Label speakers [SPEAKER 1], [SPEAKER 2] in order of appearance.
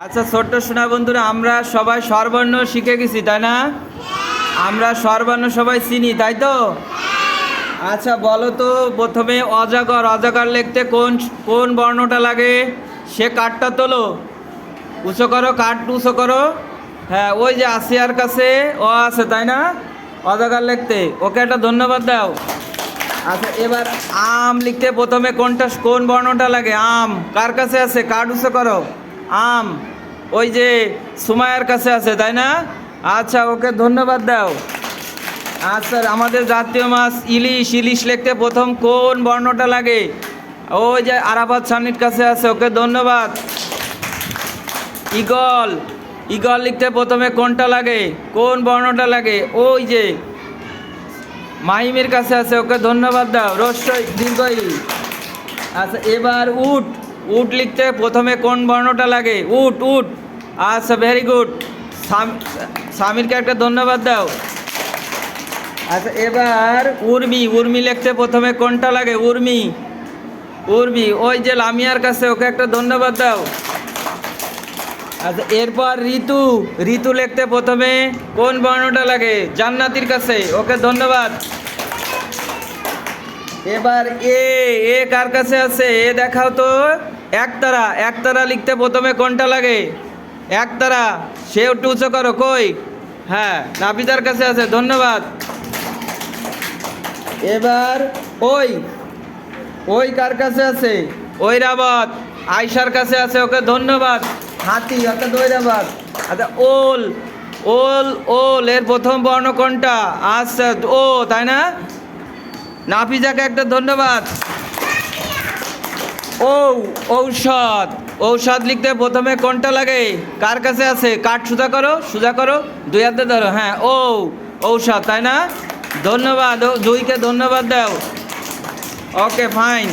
[SPEAKER 1] আচ্ছা ছোট্ট সোনা বন্ধুরা, আমরা সবাই স্বরবর্ণ শিখে গেছি, তাই না? আমরা স্বরবর্ণ সবাই চিনি, তাই তো? আচ্ছা বলো তো, প্রথমে অজাগর অজাগর লিখতে কোন কোন বর্ণটা লাগে? সে কাঠটা তোলো। উঁচু করো, কাঠ উঁচু করো। হ্যাঁ ওই যে আসিয়ার কাছে ও আছে, তাই না? অজাগর লিখতে। ওকে একটা ধন্যবাদ দাও। আচ্ছা এবার আম লিখতে প্রথমে কোনটা, কোন বর্ণটা লাগে? আম। কার কাছে আছে? কাঠ উঁচু করো। আম, ওই যে সুমায়ার কাছে আছে, তাই না? আচ্ছা ওকে ধন্যবাদ দাও। আচ্ছা আমাদের জাতীয় মাছ ইলিশ ইলিশ লিখতে প্রথম কোন বর্ণটা লাগে? ওই যে আরাফাত সানির কাছে আছে, ওকে ধন্যবাদ। ইগল ইগল লিখতে প্রথমে কোনটা লাগে? কোন বর্ণটা লাগে? ওই যে মাহিমের কাছে আছে, ওকে ধন্যবাদ দাও রস্যই দীর্ঘই। আচ্ছা এবার উট। উট লিখতে প্রথমে কোন বর্ণটা লাগে? উট উট। আচ্ছা ভেরি গুড স্বামীরকে একটা ধন্যবাদ দাও। আচ্ছা এবার উর্মি উর্মি লিখতে প্রথমে কোনটা লাগে? উর্মি উর্মি, ওই যে লামিয়ার কাছে ওকে একটা ধন্যবাদ দাও। আচ্ছা এরপর ঋতু ঋতু লিখতে প্রথমে কোন বর্ণটা লাগে? জান্নাতির কাছে, ওকে ধন্যবাদ। এবার এ এ কার কাছে আছে? এ দেখাও তো। একতারা একতারা লিখতে প্রথমে কোনটা লাগে? একতারা সে একটু উঁচু করো, কই? হ্যাঁ নাপিতার কাছে আছে, ধন্যবাদ। এবার, ওই ওই কার কাছে আছে? ওই রাবাত আয়সার কাছে আছে, ওকে ধন্যবাদ। হাতি, অর্থাৎ রাবাত আচ্ছা ওল ওল ওল, এর প্রথম বর্ণ কোনটা? আচ্ছা ও, তাই না? নাফিজাকে একটা ধন্যবাদ। ও, ঔষধ। ঔষধ লিখতে প্রথমে কোনটা লাগে? কার কাছে আছে? কাঠ সোজা করো সোজা করো, দুই হাতে ধরো। হ্যাঁ ও ঔষধ, তাই না? ধন্যবাদ দুইকে ধন্যবাদ দাও। Okay, fine.